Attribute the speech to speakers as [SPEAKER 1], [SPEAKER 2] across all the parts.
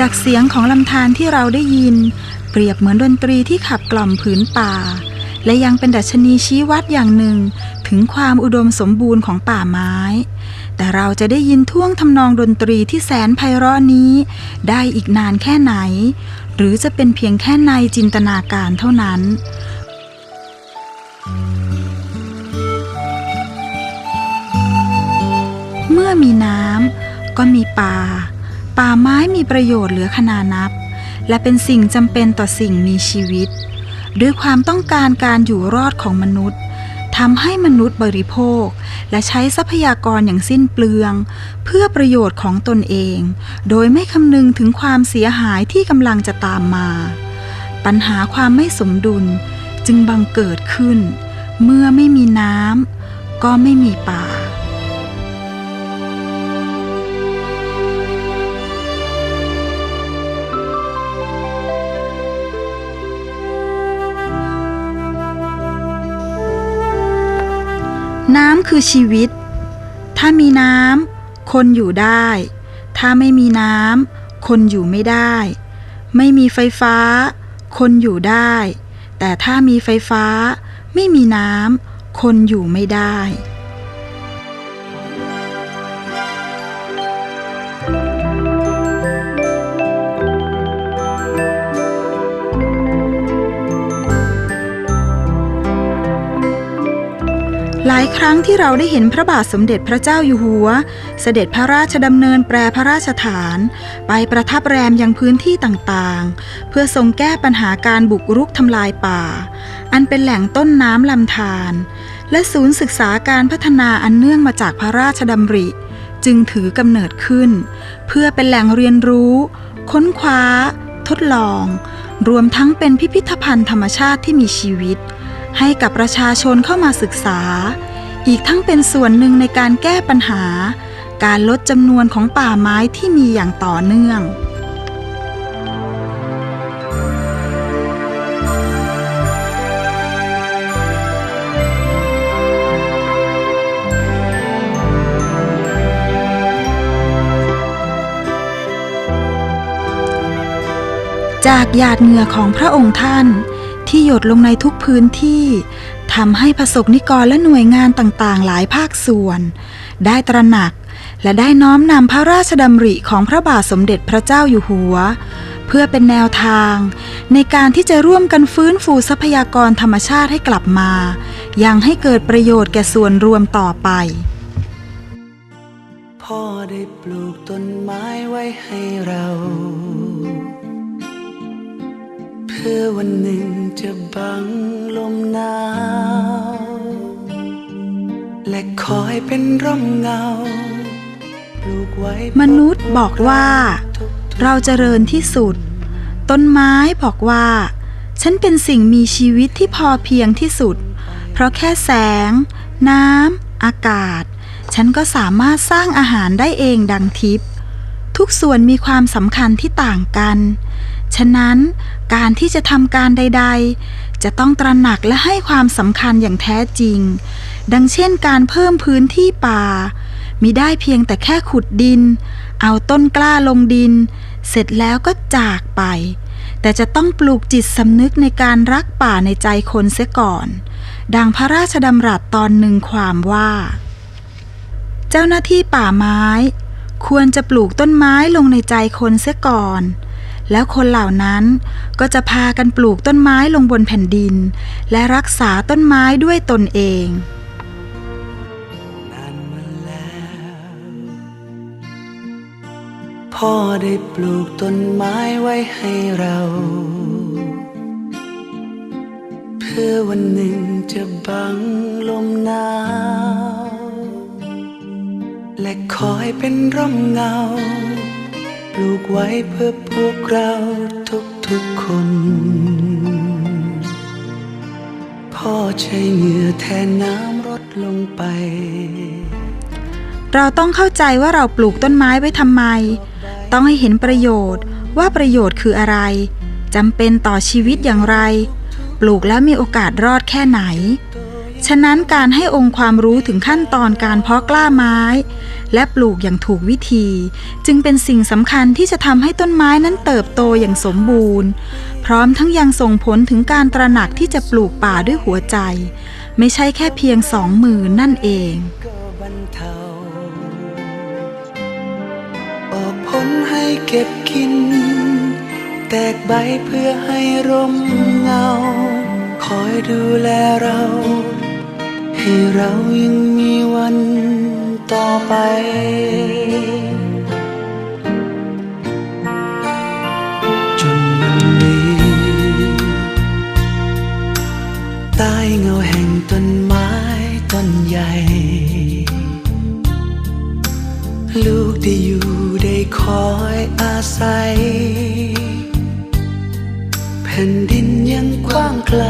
[SPEAKER 1] จากเสียงของลำธารที่เราได้ยิน เปรียบเหมือนดนตรีที่ขับกล่อมผืนป่า และยังเป็นดัชนีชี้วัดอย่างหนึ่ง ถึงความอุดมสมบูรณ์ของป่าไม้ แต่เราจะได้ยินท่วงทำนองดนตรีที่แสนไพเราะนี้ ได้อีกนานแค่ไหน หรือจะเป็นเพียงแค่ในจินตนาการเท่านั้นเมื่อมีน้ำก็มีป่า ป่าไม้มีประโยชน์เหลือขนานับ และเป็นสิ่งจำเป็นต่อสิ่งมีชีวิต ด้วยความต้องการการอยู่รอดของมนุษย์ทำให้มนุษย์บริโภค และใช้ทรัพยากรอย่างสิ้นเปลือง เพื่อประโยชน์ของตนเอง โดยไม่คำนึงถึงความเสียหายที่กำลังจะตามมา ปัญหาความไม่สมดุลจึงบังเกิดขึ้น เมื่อไม่มีน้ำก็ไม่มีป่า น้ำคือชีวิต ถ้ามีน้ำคนอยู่ได้ ถ้าไม่มีน้ำคนอยู่ไม่ได้ ไม่มีไฟฟ้า คนอยู่ได้ แต่ถ้ามีไฟฟ้า ไม่มีน้ำคนอยู่ไม่ได้ หลายครั้งที่เราได้เห็นพระบาทสมเด็จพระเจ้าอยู่หัว เสด็จพระราชดำเนินแปรพระราชฐาน ไปประทับแรมยังพื้นที่ต่างๆ เพื่อทรงแก้ปัญหาการบุกรุกทำลายป่า อันเป็นแหล่งต้นน้ำลำธารและศูนย์ศึกษาการพัฒนาอันเนื่องมาจากพระราชดำริ จึงถือกำเนิดขึ้น เพื่อเป็นแหล่งเรียนรู้ ค้นคว้า ทดลอง รวมทั้งเป็นพิพิธภัณฑ์ธรรมชาติที่มีชีวิต ให้กับประชาชนเข้ามาศึกษา อีกทั้งเป็นส่วนหนึ่งในการแก้ปัญหา การลดจำนวนของป่าไม้ที่มีอย่างต่อเนื่องจากหยาดเหงื่อของพระองค์ท่าน ที่หยดลงในทุกพื้นที่ทำให้ประสบนิกรและหน่วยงานต่างๆ หลายภาคส่วน ได้ตระหนักและได้น้อมนำพระราชดำริของพระบาทสมเด็จพระเจ้าอยู่หัว เพื่อเป็นแนวทาง ในการที่จะร่วมกันฟื้นฟูทรัพยากรธรรมชาติให้กลับมา ยังให้เกิดประโยชน์แก่ส่วนรวมต่อไป
[SPEAKER 2] พ่อได้ปลูกต้นไม้ไว้ให้เรา เพื่อวันหนึ่งจะบังลมหนาว และคอยเป็นร่มเงาลูกไว้
[SPEAKER 1] มนุษย์บอกว่า เราเจริญที่สุด ต้นไม้บอกว่า ฉันเป็นสิ่งมีชีวิตที่พอเพียงที่สุด เพราะแค่แสง น้ำอากาศ ฉันก็สามารถสร้างอาหารได้เองดังทิพย์ทุกส่วนมีความสำคัญที่ต่างกัน ฉะนั้นการที่จะทำการใด ๆ จะต้องตระหนักและให้ความสำคัญอย่างแท้จริง ดังเช่นการเพิ่มพื้นที่ป่า มิได้เพียงแต่แค่ขุดดิน เอาต้นกล้าลงดิน เสร็จแล้วก็จากไป แต่จะต้องปลูกจิตสำนึกในการรักป่าในใจคนเสียก่อน ดังพระราชดำรัสตอนหนึ่งความว่า เจ้าหน้าที่ป่าไม้ ควรจะปลูกต้นไม้ลงในใจคนเสียก่อน แล้วคนเหล่านั้นก็จะพากันปลูกต้นไม้ลงบนแผ่นดิน และรักษาต้นไม้ด้วยตนเอง
[SPEAKER 2] นานมาแล้วพ่อได้ปลูกต้นไม้ไว้ให้เรา เพื่อวันหนึ่งจะบังลมหนาวและคอยเป็นร่มเงา ลูกไว้เพื่อพวกเราทุกๆคน พ่อใช้เหงื่อแทนน้ำรดลงไป
[SPEAKER 1] เราต้องเข้าใจว่าเราปลูกต้นไม้ไว้ทำไม ต้องให้เห็นประโยชน์ว่าประโยชน์คืออะไรจำเป็นต่อชีวิตอย่างไร ปลูกแล้วมีโอกาสรอดแค่ไหน ฉะนั้นการให้องค์ความรู้ถึงขั้นตอนการเพาะกล้าไม้ และปลูกอย่างถูกวิธี จึงเป็นสิ่งสำคัญที่จะทำให้ต้นไม้นั้นเติบโตอย่างสมบูรณ์ พร้อมทั้งยังส่งผลถึงการตระหนักที่จะปลูกป่าด้วยหัวใจ ไม่ใช่แค่เพียงสองมือนั่นเอง
[SPEAKER 2] ออกผลให้เก็บกิน แตกใบเพื่อให้ร่มเงา คอยดูแลเรา ให้เรายังมีวันต่อไป จนวันนี้ใต้เงาแห่งต้นไม้ต้นใหญ่ ลูกได้อยู่ได้คอยอาศัย แผ่นดินยังกว้างไกล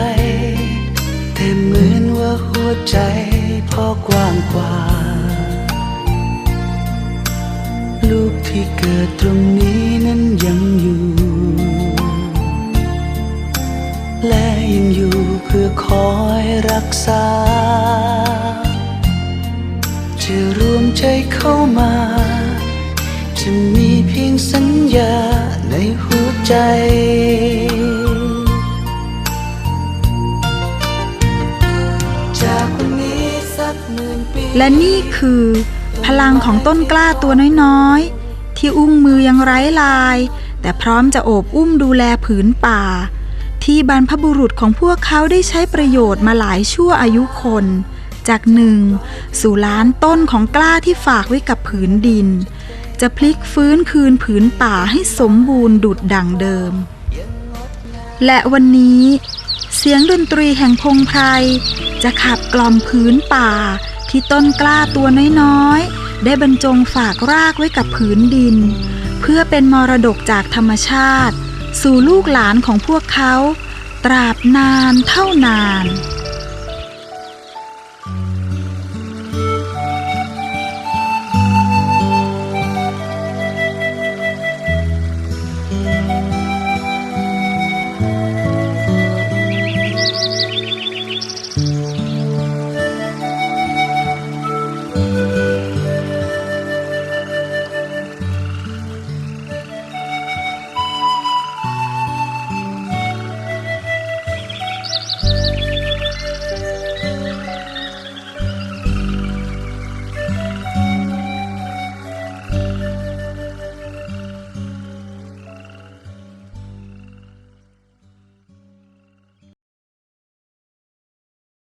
[SPEAKER 2] ใจพอกว้างกว่า ลูกที่เกิดตรงนี้นั้นยังอยู่ และยังอยู่เพื่อคอยรักษา จะรวมใจเข้ามา จะมีเพียงสัญญาในหัวใจ
[SPEAKER 1] และนี่คือ พลังของต้นกล้าตัวน้อยๆ ที่อุ้งมือยังไร้ลาย แต่พร้อมจะโอบอุ้มดูแลผืนป่า ที่บรรพบุรุษของพวกเขาได้ใช้ประโยชน์มาหลายชั่วอายุคน จากหนึ่งสู่ล้านต้นของกล้าที่ฝากไว้กับผืนดิน จะพลิกฟื้นคืนผืนป่าให้สมบูรณ์ดุดดังเดิม และวันนี้ เสียงดนตรีแห่งพงไพรจะขับกล่อมพื้นป่า ที่ต้นกล้าตัวน้อยๆ ได้บรรจงฝากรากไว้กับผืนดิน เพื่อเป็นมรดกจากธรรมชาติ สู่ลูกหลานของพวกเขา ตราบนานเท่านาน